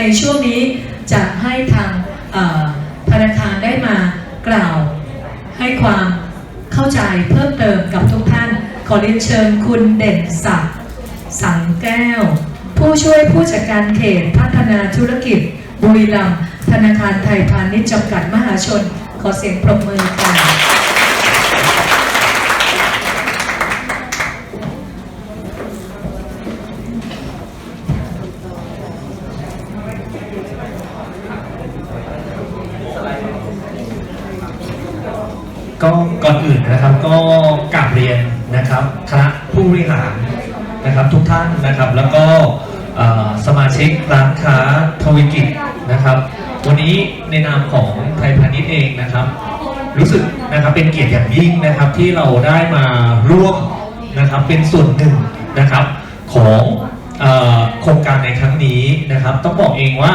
ในช่วงนี้จะให้ทางธนาคารได้มากล่าวให้ความเข้าใจเพิ่มเติมกับทุกท่าน ขอเรียนเชิญคุณเด่นศักดิ์สังแก้ว ผู้ช่วยผู้จัดการเขตพัฒนาธุรกิจ บุรีรัมย์ธนาคารไทยพาณิชย์จำกัดมหาชน ขอเสียงปรบมือค่ะ ก็ก่อนอื่นนะครับก็กราบเรียนนะครับคณะผู้บริหารนะครับทุกท่านนะครับ แล้วก็สมาชิกร้านค้าทวิกิจนะครับ วันนี้ในนามของไทยพาณิชย์เองนะครับ รู้สึกนะครับเป็นเกียรติอย่างยิ่งนะครับที่เราได้มาร่วมนะครับเป็นส่วนหนึ่งนะครับของโครงการในครั้งนี้นะครับ ต้องบอกเองว่า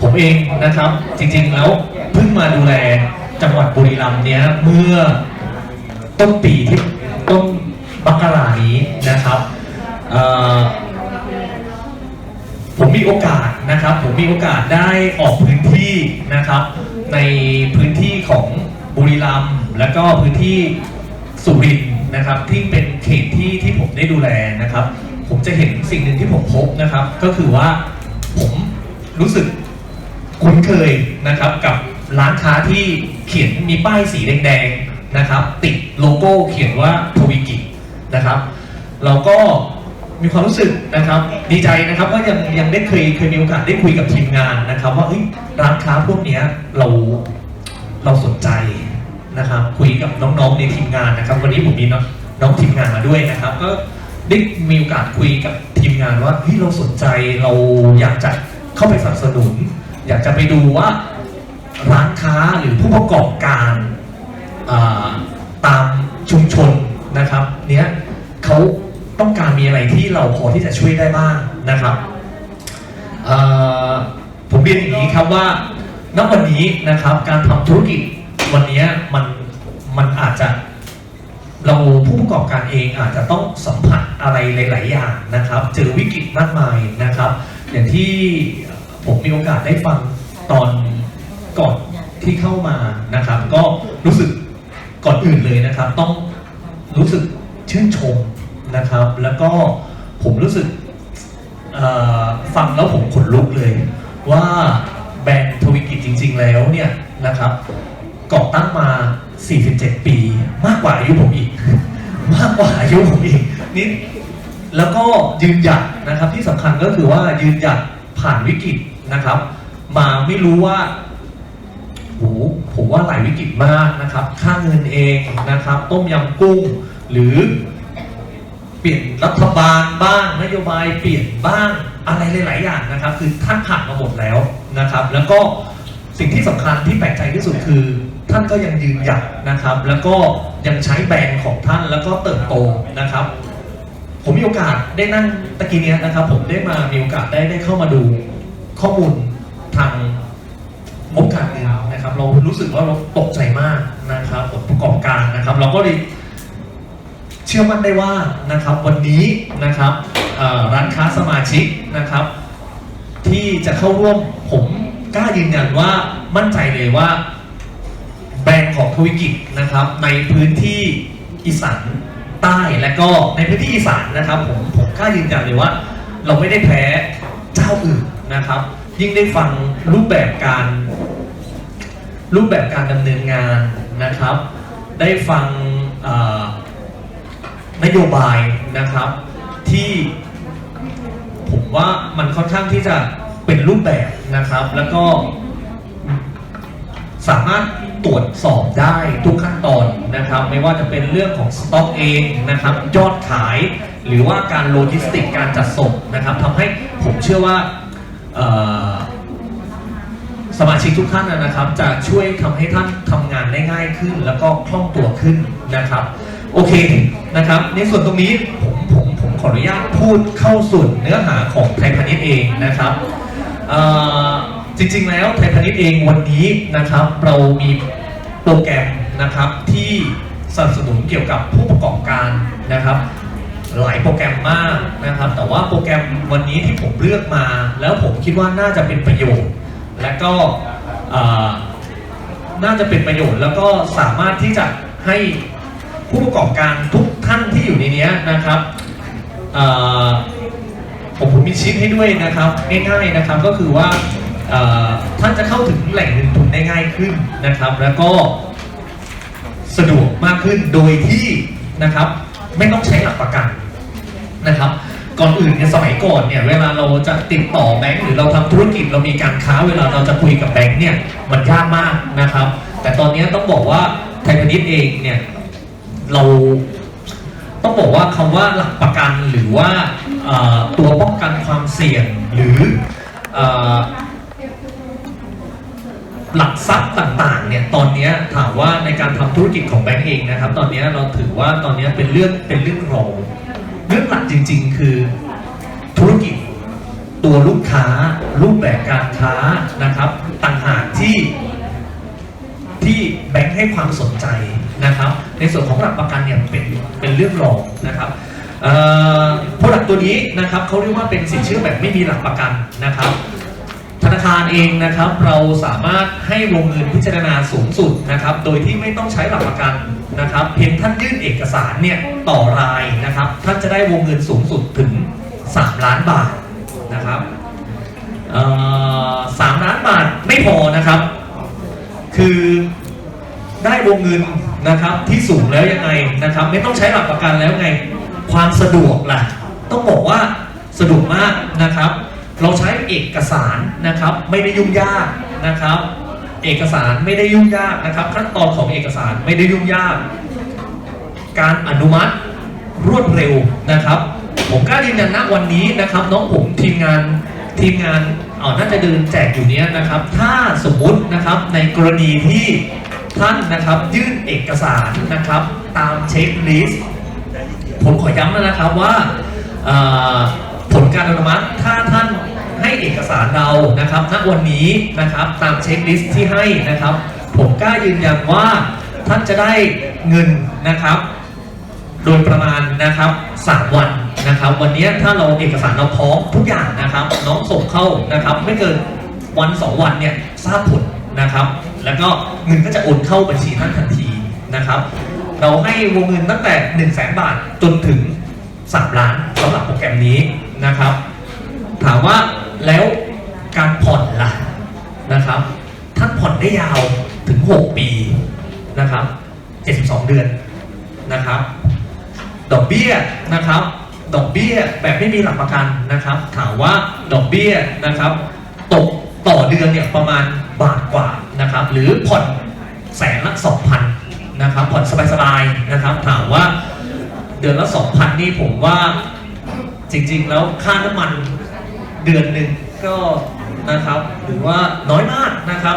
ผมเองนะครับจริงๆแล้วเพิ่งมาดูแล จังหวัดบุรีรัมย์เนี้ยเมื่อต้นปีที่ต้นมกรานี้นะครับผมมีโอกาสนะครับ ผมมีโอกาสได้ออกพื้นที่นะครับ ในพื้นที่ของบุรีรัมย์แล้วก็พื้นที่สุรินทร์นะครับ ที่เป็นเขตที่ที่ผมได้ดูแลนะครับ ผมจะเห็นสิ่งหนึ่งที่ผมพบนะครับ ก็คือว่าผมรู้สึกคุ้นเคยนะครับกับร้านค้าที่ เขียนมีป้ายสีแดงๆนะครับ ติดโลโก้เขียนว่าทวิกินะครับ เราก็มีความรู้สึกนะครับ ดีใจนะครับว่ายังยังได้เคยเคยมีโอกาสได้คุยกับทีมงานนะครับ ว่าเฮ้ยร้านค้าพวกนี้เราเราสนใจนะครับ คุยกับน้องๆในทีมงานนะครับ วันนี้ผมมีน้องน้องทีมงานมาด้วยนะครับ ก็ได้มีโอกาสคุยกับทีมงานว่าเฮ้ยเราสนใจเราอยากจะเข้าไปสนับสนุน อยากจะไปดูว่า ร้านค้าหรือผู้ประกอบการาตามชุมชนนะครับเนี้ยเขาต้องการมีอะไรที่เราพอที่จะช่วยได้บ้างนะครับผมเรียนอย่างนี้ครับว่าณวันนี้นะครับการทำธุรกิจวันนี้มันมันอาจจะเราผู้ประกอบการเองอาจจะต้องสัมผัสอะไรหลาย ๆ อย่างนะครับ เจอวิกฤตมากมายนะครับ อย่างที่ผมมีโอกาสได้ฟังตอน ก่อนที่เข้ามานะครับ ก็รู้สึกก่อนอื่นเลยนะครับ ต้องรู้สึกชื่นชมนะครับ แล้วก็ผมรู้สึกฟังแล้วผมขนลุกเลย ว่าแบรนด์ทวิกิจจริง ๆ แล้วเนี่ยนะครับก่อตั้งมา 47 ปี มากกว่าอายุผมอีก มากกว่าอายุผมอีกนิดแล้วก็ยืนหยัดนะครับที่สำคัญก็คือว่ายืนหยัดผ่านวิกฤตนะครับ มาไม่รู้ว่า โหผมว่าหลายวิกฤตมากนะครับ ค่าเงินเองนะครับ ต้มยำกุ้ง หรือเปลี่ยนรัฐบาลบ้างนโยบายเปลี่ยนบ้างอะไรหลาย ๆ อย่างนะครับ คือท่านผ่านมาหมดแล้วนะครับ แล้วก็สิ่งที่สำคัญที่แปลกใจที่สุดคือ ท่านก็ยังยืนหยัดนะครับ แล้วก็ยังใช้แบรนด์ของท่านแล้วก็เติบโตนะครับ ผมมีโอกาสได้นั่งตะกี้เนี้ยนะครับ ผมได้มามีโอกาสได้ได้เข้ามาดูข้อมูลทางงบการเงิน นะครับ เรารู้สึกว่าเราตกใจมากนะครับผลประกอบการนะครับ เราก็เลยเชื่อมั่นได้ว่านะครับวันนี้นะครับร้านค้าสมาชิกนะครับ ที่จะเข้าร่วมผมกล้ายืนยันว่ามั่นใจเลยว่าแบรนด์ของทวิกิจนะครับ ในพื้นที่อีสานใต้และก็ในพื้นที่อีสานนะครับ ผมผมกล้ายืนยันเลยว่า เราไม่ได้แพ้เจ้าอื่นนะครับ ยิ่งได้ฟังรูปแบบการ รูปแบบการดำเนินงานนะครับ ได้ฟังนโยบายนะครับที่ผมว่ามันค่อนข้างที่จะเป็นรูปแบบนะครับ แล้วก็สามารถตรวจสอบได้ทุกขั้นตอนนะครับ ไม่ว่าจะเป็นเรื่องของสต็อกเองนะครับ ยอดขาย หรือว่าการโลจิสติกการจัดส่งนะครับทำให้ผมเชื่อว่า สมาชิกทุกท่านนะครับ จะช่วยทำให้ท่านทำงานได้ง่ายขึ้น แล้วก็คล่องตัวขึ้นนะครับ โอเคนะครับ ในส่วนตรงนี้ผมผมผมขออนุญาตพูดเข้าส่วนเนื้อหาของไทยพาณิชย์เองนะครับจริงๆแล้วไทยพาณิชย์เองวันนี้นะครับ เรามีโปรแกรมนะครับที่สนับสนุนเกี่ยวกับผู้ประกอบการนะครับหลายโปรแกรมมากนะครับ แต่ว่าโปรแกรมวันนี้ที่ผมเลือกมา แล้วผมคิดว่าน่าจะเป็นประโยชน์ และก็น่าจะเป็นประโยชน์ แล้วก็สามารถที่จะให้ผู้ประกอบการทุกท่านที่อยู่ในนี้นะครับผมผมมีชิปให้ด้วยนะครับง่ายๆนะครับก็คือว่าท่านจะเข้าถึงแหล่งเงินทุนได้ง่ายขึ้นนะครับ แล้วก็สะดวกมากขึ้นโดยที่นะครับไม่ต้องใช้หลักประกันนะครับ ก่อนอื่นเนี่ยสมัยก่อนเนี่ยเวลาเราจะติดต่อแบงก์หรือเราทำธุรกิจเรามีการค้าเวลาเราจะคุยกับแบงก์เนี่ยมันยากมากนะครับ แต่ตอนนี้ต้องบอกว่าไทยพาณิชย์เองเนี่ยเราต้องบอกว่าคำว่าหลักประกันหรือว่าตัวป้องกันความเสี่ยงหรืออหลักทรัพย์ต่างๆเนี่ยตอนนี้ถามว่าในการทำธุรกิจของแบงก์เองนะครับ ตอนนี้เราถือว่าตอนนี้เป็นเรื่องเป็นเรื่องรอง เรื่องหลักจริง ๆ คือธุรกิจตัวลูกค้ารูปแบบการค้านะครับต่างหากที่ที่แบงค์ให้ความสนใจนะครับ ในส่วนของหลักประกันเนี่ยเป็นเป็นเรื่องรองนะครับผลักตัวนี้นะครับเขาเรียกว่าเป็นสินเชื่อแบบไม่มีหลักประกันนะครับ ธนาคารเองนะครับ เราสามารถให้วงเงินพิจารณาสูงสุดนะครับ โดยที่ไม่ต้องใช้หลักประกันนะครับ เพียงท่านยื่นเอกสารเนี่ยต่อรายนะครับ ท่านจะได้วงเงินสูงสุดถึง 3 ล้านบาทนะครับสามล้านบาทไม่พอนะครับ คือได้วงเงินนะครับที่สูงแล้วยังไงนะครับ ไม่ต้องใช้หลักประกันแล้วไง ความสะดวกล่ะ ต้องบอกว่าสะดวกมากนะครับ เราใช้เอกสารนะครับ ไม่ได้ยุ่งยากนะครับ เอกสารไม่ได้ยุ่งยากนะครับ ขั้นตอนของเอกสารไม่ได้ยุ่งยาก การอนุมัติรวดเร็วนะครับ ผมกล้ายืนยันณวันนี้นะครับ น้องผมทีมงานทีมงานเอ่อน่าจะเดินแจกอยู่เนี้ยนะครับ ถ้าสมมุตินะครับในกรณีที่ท่านนะครับยื่นเอกสารนะครับ ตามเช็คลิสต์ผมขอย้ำนะครับว่า ผลการอนุมัติถ้าท่านให้เอกสารเรานะครับณวันนี้นะครับตามเช็คลิสต์ที่ให้นะครับ ผมกล้ายืนยันว่าท่านจะได้เงินนะครับ โดยประมาณนะครับ 3 วันนะครับ วันนี้ถ้าเราเอกสารเราพร้อมทุกอย่างนะครับ น้องส่งเข้านะครับ ไม่เกินวัน 2 วันเนี่ยทราบผลนะครับ แล้วก็เงินก็จะโอนเข้าบัญชีท่านทันทีนะครับ เราให้วงเงินตั้งแต่ 1 0 0 0 0แบาทจนถึง 3 ล้านสำหรับโปรแกรมนี้ นะครับ ถามว่าแล้วการผ่อนล่ะนะครับ ท่านผ่อนได้ยาวถึง 6 ปีนะครับ 72 เดือนนะครับ ดอกเบี้ยนะครับ ดอกเบี้ยแบบไม่มีหลักประกันนะครับ ถามว่าดอกเบี้ยนะครับ ตกต่อเดือนเนี่ยประมาณบาทกว่านะครับ หรือผ่อนแสนละสองพันนะครับ ผ่อนสบายๆนะครับ ถามว่าเดือนละสองพันนี่ผมว่า จริงๆ แล้วค่าน้ำมันเดือนหนึ่งก็นะครับหรือว่าน้อยมากนะครับ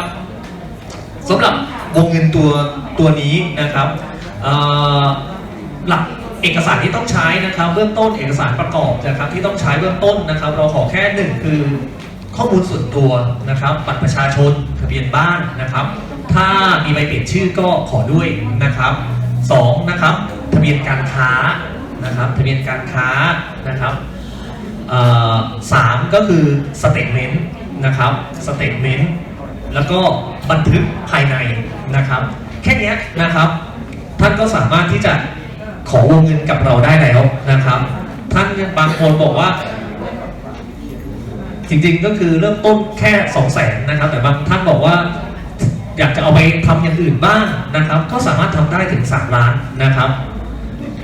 สำหรับวงเงินตัวตัวนี้นะครับหลักเอกสารที่ต้องใช้นะครับเบื้องต้นเอกสารประกอบนะครับที่ต้องใช้เบื้องต้นนะครับ เราขอแค่หนึ่งคือข้อมูลส่วนตัวนะครับบัตรประชาชนทะเบียนบ้านนะครับ ถ้ามีใบเปลี่ยนชื่อก็ขอด้วยนะครับสองนะครับทะเบียนการค้า นะครับทะเบียนการค้านะครับสามก็คือสเต t เมนต์นะครับสเต t เมนต์แล้วก็บันทึกภายในนะครับ แค่นี้นะครับ ท่านก็สามารถที่จะขอวงเงินกับเราได้แล้วนะครับ ท่านบางคนบอกว่า จริงๆก็คือเริ่มต้นแค่2 0 0แสนนะครับ แต่บางท่านบอกว่าอยากจะเอาไปทำอย่างอื่นบ้างนะครับ ก็สามารถทำได้ถึง 3 ล้านนะครับ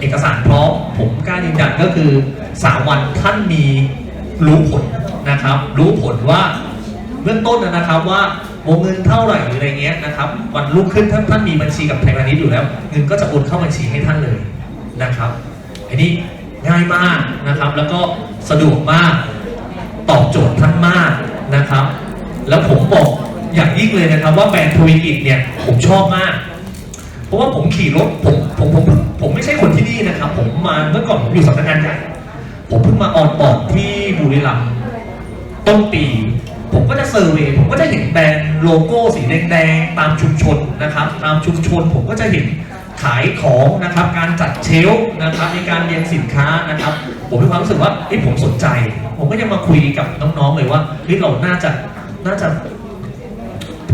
เอกสารพร้อมผมกล้ายืนยันก็คือ 3 วันท่านมีรู้ผลนะครับ รู้ผลว่าเบื้องต้นนะครับว่าวงเงินเท่าไหร่หรืออะไรเงี้ยนะครับวันรุ่งขึ้นท่านท่านมีบัญชีกับไทยพาณิชย์อยู่แล้ว เงินก็จะโอนเข้าบัญชีให้ท่านเลยนะครับอันนี้ง่ายมากนะครับ แล้วก็สะดวกมากตอบโจทย์ท่านมากนะครับ แล้วผมบอกอย่างยิ่งเลยนะครับว่าแบรนด์ทวีกิจเนี่ยผมชอบมาก เพราะว่าผมขี่รถผมผมผมผมไม่ใช่คนที่นี่นะครับ ผมมาเมื่อก่อนผมอยู่สำนักงานใหญ่ผมเพิ่งมาออนบอร์ดที่บุรีรัมย์ต้นปี ผมก็จะเซอร์เวยผมก็จะเห็นแบรนด์โลโก้สีแดงๆตามชุมชนนะครับ ตามชุมชนผมก็จะเห็นขขายของนะครับการจัดเชลฟ์นะครับในการเรียงสินค้านะครับ ผมมีความรู้สึกว่าเฮ้ยผมสนใจ ผมก็ยังมาคุยกับน้องๆเลยว่าเฮ้ยเราน่าจะน่าจะ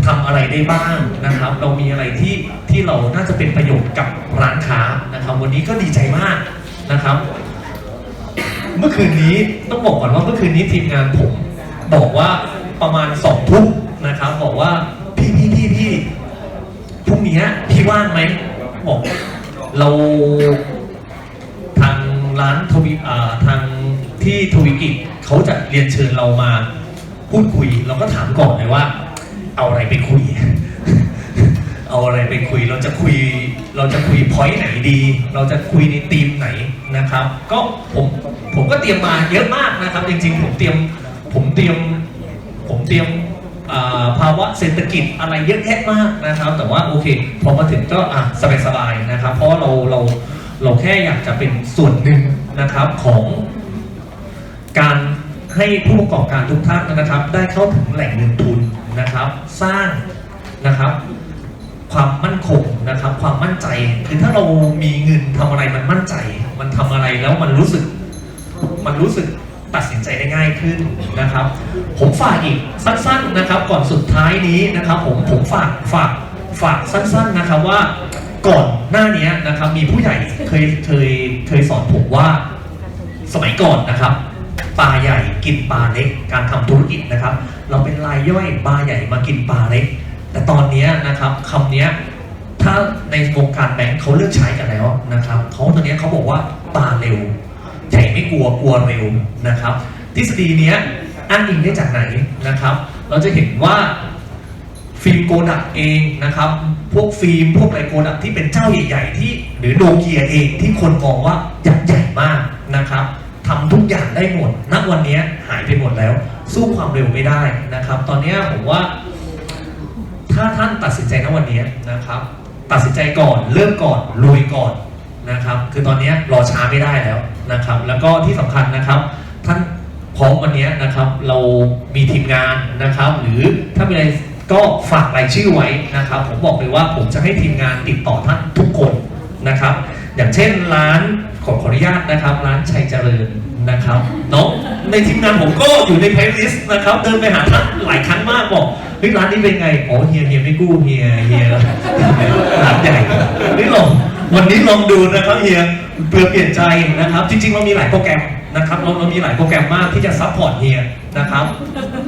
ทำอะไรได้บ้างนะครับ เรามีอะไรที่ที่เราน่าจะเป็นประโยชน์กับร้านค้านะครับ วันนี้ก็ดีใจมากนะครับ เมื่อคืนนี้ต้องบอกก่อนว่าเมื่อคืนนี้ทีมงานผมบอกว่าประมาณสองทุ่มนะครับ บอกว่าพี่พี่พี่พี่พรุ่งนี้พี่ว่างไหมบอกเราทางร้านทวีอ่าทางที่ทวีกิจเขาจะเรียนเชิญเรามาพูดคุย เราก็ถามก่อนเลยว่า เอาอะไรไปคุย เอาอะไรไปคุย เราจะคุย เราจะคุยพอยต์ไหนดี เราจะคุยในธีมไหนนะครับ ก็ผมผมก็เตรียมมาเยอะมากนะครับ จริงๆ ผมเตรียมผมเตรียมผมเตรียมภาวะเศรษฐกิจอะไรเยอะแยะมากนะครับ แต่ว่าโอเค พอมาถึงก็อะสบายๆนะครับ เพราะเราเราเราแค่อยากจะเป็นส่วนหนึ่งนะครับของการให้ผู้ประกอบการทุกท่านนะครับ ได้เข้าถึงแหล่งเงินทุน นะครับ สร้างนะครับความมั่นคงนะครับ ความมั่นใจคือถ้าเรามีเงินทำอะไรมันมั่นใจ มันทำอะไรแล้วมันรู้สึก มันรู้สึกตัดสินใจได้ง่ายขึ้นนะครับ ผมฝากอีกสั้น ๆนะครับ ก่อนสุดท้ายนี้นะครับ ผมผมฝากฝากฝากสั้น ๆนะครับว่าก่อนหน้านี้นะครับ มีผู้ใหญ่เคยเคยเคยสอนผมว่าสมัยก่อนนะครับปลาใหญ่กินปลาเล็กการทำธุรกิจนะครับ เราเป็นรายย่อยปลาใหญ่มากินปลาเล็กแต่ตอนนี้นะครับคำนี้ถ้าในวงการแบงค์เขาเลือกใช้กันแล้วนะครับเขาตอนนี้เขาบอกว่าปลาเร็วใหญ่ไม่กลัวกลัวเร็วนะครับทฤษฎีนี้อ้างอิงได้จากไหนนะครับ เราจะเห็นว่าฟิล์มโกดักเองนะครับ พวกฟิล์มพวกไรโกดักที่เป็นเจ้าใหญ่ๆที่ หรือโนเกียเองที่คนมองว่ายักษ์ใหญ่มากนะครับทำทุกอย่างได้หมดณวันนี้หายไปหมดแล้ว สู้ความเร็วไม่ได้นะครับ ตอนนี้ผมว่า ถ้าท่านตัดสินใจณวันนี้นะครับ ตัดสินใจก่อนเริ่มก่อนรวยก่อนนะครับ คือตอนนี้รอช้าไม่ได้แล้วนะครับ แล้วก็ที่สำคัญนะครับ ท่านพร้อมวันนี้นะครับ เรามีทีมงานนะครับ หรือถ้ามีอะไรก็ฝากรายชื่อไว้นะครับ ผมบอกเลยว่าผมจะให้ทีมงานติดต่อท่านทุกคนนะครับ อย่างเช่นร้าน ขอขออนุญาตนะครับ ร้านชัยเจริญนะครับน้องในทีมงานผมก็อยู่ในเพลย์ลิสต์นะครับ เดินไปหาท่านหลายครั้งมากบอกเฮ้ยร้านนี้เป็นไงอ๋อเฮียเฮียไม่กู้เฮียเฮียร้านใหญ่นี่ลองวันนี้ลองดูนะครับเฮียเพื่อเปลี่ยนใจนะครับ จริง ๆ เรามีหลายโปรแกรมนะครับเราเรามีหลายโปรแกรมมากที่จะซัพพอร์ตเฮียนะครับ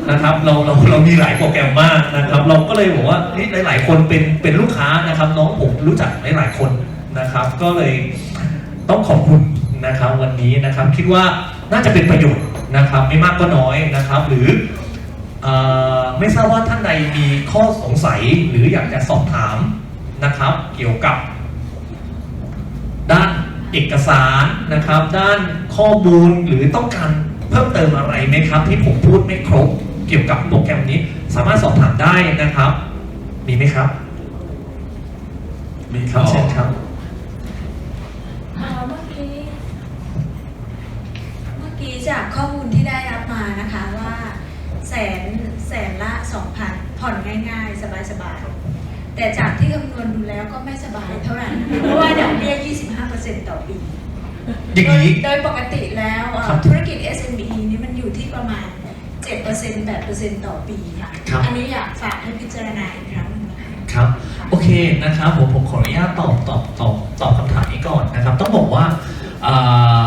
นะครับเราเราเรามีหลายโปรแกรมมากนะครับ เราก็เลยบอกว่าเฮ้ยหลาย ๆ คนเป็นเป็นลูกค้านะครับ น้องผมรู้จักหลายๆคนนะครับ ก็เลย ต้องขอบคุณนะครับวันนี้นะครับคิดว่าน่าจะเป็นประโยชน์นะครับไม่มากก็น้อยนะครับ หรือเออไม่ทราบว่าท่านใดมีข้อสงสัยหรืออยากจะสอบถามนะครับ เกี่ยวกับ ด้านเอกสารนะครับ ด้านข้อมูลหรือต้องการเพิ่มเติมอะไรไหมครับ ที่ผมพูดไม่ครบ เกี่ยวกับโปรแกรมนี้ สามารถสอบถามได้นะครับ มีไหมครับ มีครับเช่นครับ เอ่อเมื่อกี้ เมื่อกี้ จากข้อมูลที่ได้รับมานะคะว่าแสนแสนละสองพันผ่อนง่ายๆ สบายๆ แต่จากที่คำนวณดูแล้วก็ไม่สบายเท่าไหร่เพราะว่าดอกเบี้ย 25%ต่อปี อย่างนี้โดยโดยปกติแล้วเอ่อครับธุรกิจ SME นี่มันอยู่ที่ประมาณ 7% 8%ต่อปีค่ะ ครับ อันนี้อยากฝากให้พิจารณาอีกครั้งหนึงนะคะ ครับโอเคนะครับผมผมขออนุญาตตอบตอบตอบตอบคำถามนี้ก่อนนะครับ ต้องบอกว่าอ่า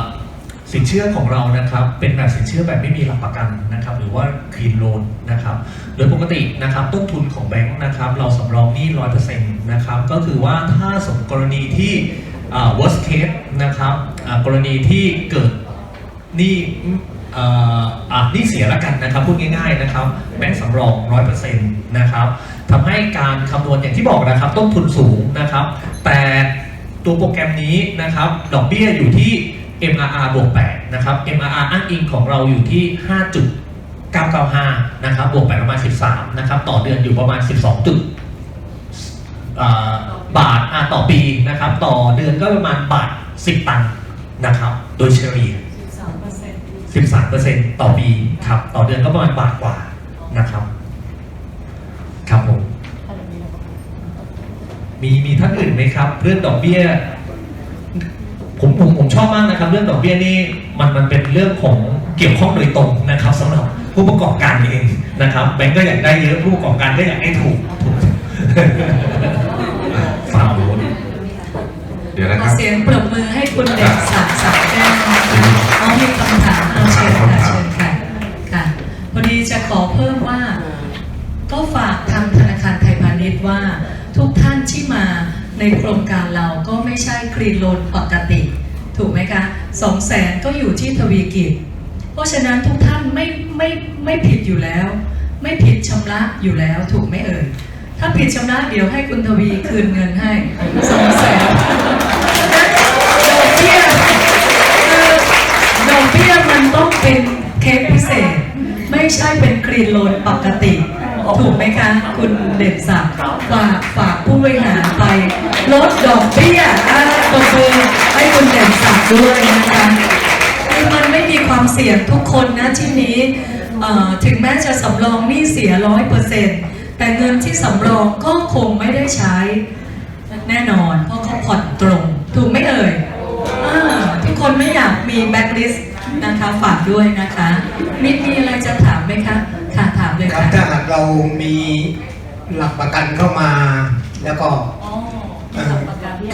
สินเชื่อของเรานะครับเป็นแบบสินเชื่อแบบไม่มีหลักประกันนะครับหรือว่า clean loan นะครับโดยปกตินะครับต้นทุนของแบงค์นะครับเราสำรองหนี้ร้อยเปอร์เซ็นต์นะครับก็คือว่าถ้าสมกรณีที่ worst case นะครับกรณีที่เกิดนี่เอ่ออะนี่เสียแล้วกันนะครับพูดง่ายๆนะครับแบงก์สำรอง100%นะครับทำให้การคำนวณอย่างที่บอกนะครับต้นทุนสูงนะครับ แต่ตัวโปรแกรมนี้นะครับดอกเบี้ยอยู่ที่ MRR บวก8นะครับ MRR อ้างอิงของเราอยู่ที่ 5.995 นะครับบวกไปประมาณ 13 นะครับ ต่อเดือนอยู่ประมาณ 12 จุดอ่าบาทอ่าต่อปีนะครับ ต่อเดือนก็ประมาณบาท 10 ตังค์นะครับ โดยเฉลี่ย 13%ต่อปีครับ ต่อเดือนก็ประมาณบาทกว่านะครับ ครับผม มีมีท่านอื่นไหมครับ เรื่องดอกเบี้ย ผมผมผมชอบมากนะครับ เรื่องดอกเบี้ยนี่มันมันเป็นเรื่องของเกี่ยวข้องโดยตรงนะครับสำหรับผู้ประกอบการเองนะครับแบงก์ก็อยากได้เยอะผู้ประกอบการก็อยากให้ถูกถูกฝั่งนู้นเดี๋ยวนะขคอรับเสียงปรบมือให้คุณเด่นศักดิ์สักดิ์แก้วนะคะเอามีคำถามเอาเชิญค่ะเชิญค่ะค่ะพอดีจะขอเพิ่มว่า ก็ฝากทางธนาคารไทยพาณิชย์ว่า ทุกท่านที่มา ในโครงการเราก็ไม่ใช่กรีนโลนปกติ ถูกไหมคะสองแสนก็อยู่ที่ทวีกิจ เพราะฉะนั้นทุกท่านไม่ไม่ไม่ผิดอยู่แล้ว ไม่ผิดชำระอยู่แล้วถูกไหมเอ่ยถ้าผิดชำระเดี๋ยวให้คุณทวีคืนเงินให้สองแสนดอกเบี้ยดอกเบี้ยมันต้องเป็นเคสพิเศษ ไม่ใช่เป็นกรีนโลนปกติ ถูกไหมคะ คุณเด่นศักดิ์ฝากฝากผู้บริหารไปลดดอกเบี้ยอ่าตบมือให้คุณเด่นศักดิ์ด้วยนะคะคือมันไม่มีความเสี่ยงทุกคนนะที่นี้ถึงแม้จะสำรองหนี้เสียร้อยเปอร์เซ็นต์แต่เงินที่สำรองก็คงไม่ได้ใช้แน่นอน เพราะเขาผ่อนตรง ถูกไหมเอ่ยอทุกคนไม่อยากมีแบ็คลิสต์นะคะฝากด้วยนะคะมีมีอะไรจะถามไหมคะค่ะถามเลยค่ะ เรามีหลักประกันเข้ามา แล้วก็อ๋อเอ่อ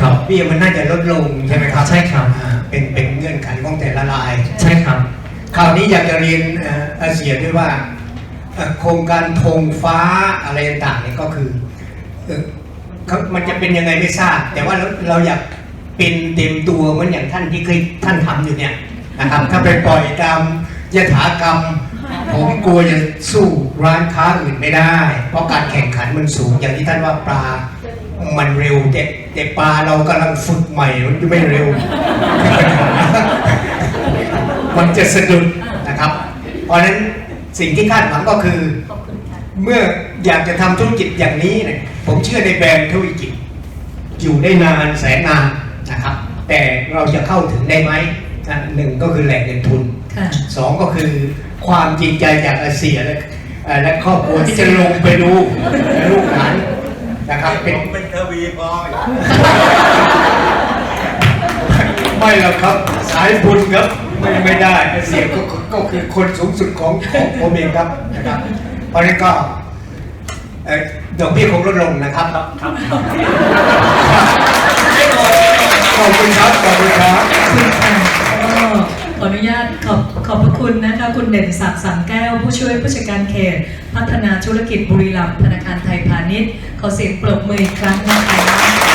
ครับเบี้ยมันน่าจะลดลงใช่ไหมครับใช่ครับ อ่าเป็นเป็นเงื่อนไขของแต่ละราย ใช่ครับ คราวนี้อยากจะเรียนเอ่ออาเสียด้วยว่าเอ่อโครงการธงฟ้าอะไรต่างๆเนี่ยก็คือเอ่อเขามันจะเป็นยังไงไม่ทราบ แต่ว่าเราเราอยากเป็นเต็มตัวเหมือนอย่างท่านที่เคยท่านทำอยู่เนี่ยนะครับ ถ้าไปปล่อยตามยถากรรม ผมกลัวจะสู้ ร้านค้าอื่นไม่ได้ เพราะการแข่งขันมันสูงอย่างที่ท่านว่าปลา มันเร็วแต่แต่ปลาเรากำลังฝึกใหม่มันจะไม่เร็ว มันจะสะดุดนะครับ เพราะฉะนั้นสิ่งที่คาดหวังก็คือ เมื่ออยากจะทำธุรกิจอย่างนี้เนี่ยผมเชื่อในแบรนด์ธุรกิจ อยู่ได้นานแสนนานนะครับ แต่เราจะเข้าถึงได้ไหมนะหนึ่งก็คือแหล่งเงินทุนค่ะสองก็คือความจริงใจจากอาเซียและเอ่อ และครอบครัวที่จะลงไปดูลูกหลานนะครับเป็นเป็นทวีพอไม่หรอกครับสายบุญครับไม่ไม่ได้อาเซียก็ก็ก็คือคนสูงสุดของของผมเองครับนะครับเพราะฉะนั้นก็เอ่อดอกเบี้ยคงลดลงนะครับครับขอบคุณครับขอบคุณครับ ออนุญาตขอบขอบพระคุณนะคะคุณเด่นศักดิ์สังแก้ว ผู้ช่วยผู้จัดการเขต พัฒนาธุรกิจบุรีรัมย์ธนาคารไทยพาณิชย์ ขอเสียงปรบมืออีกครั้งนะคะ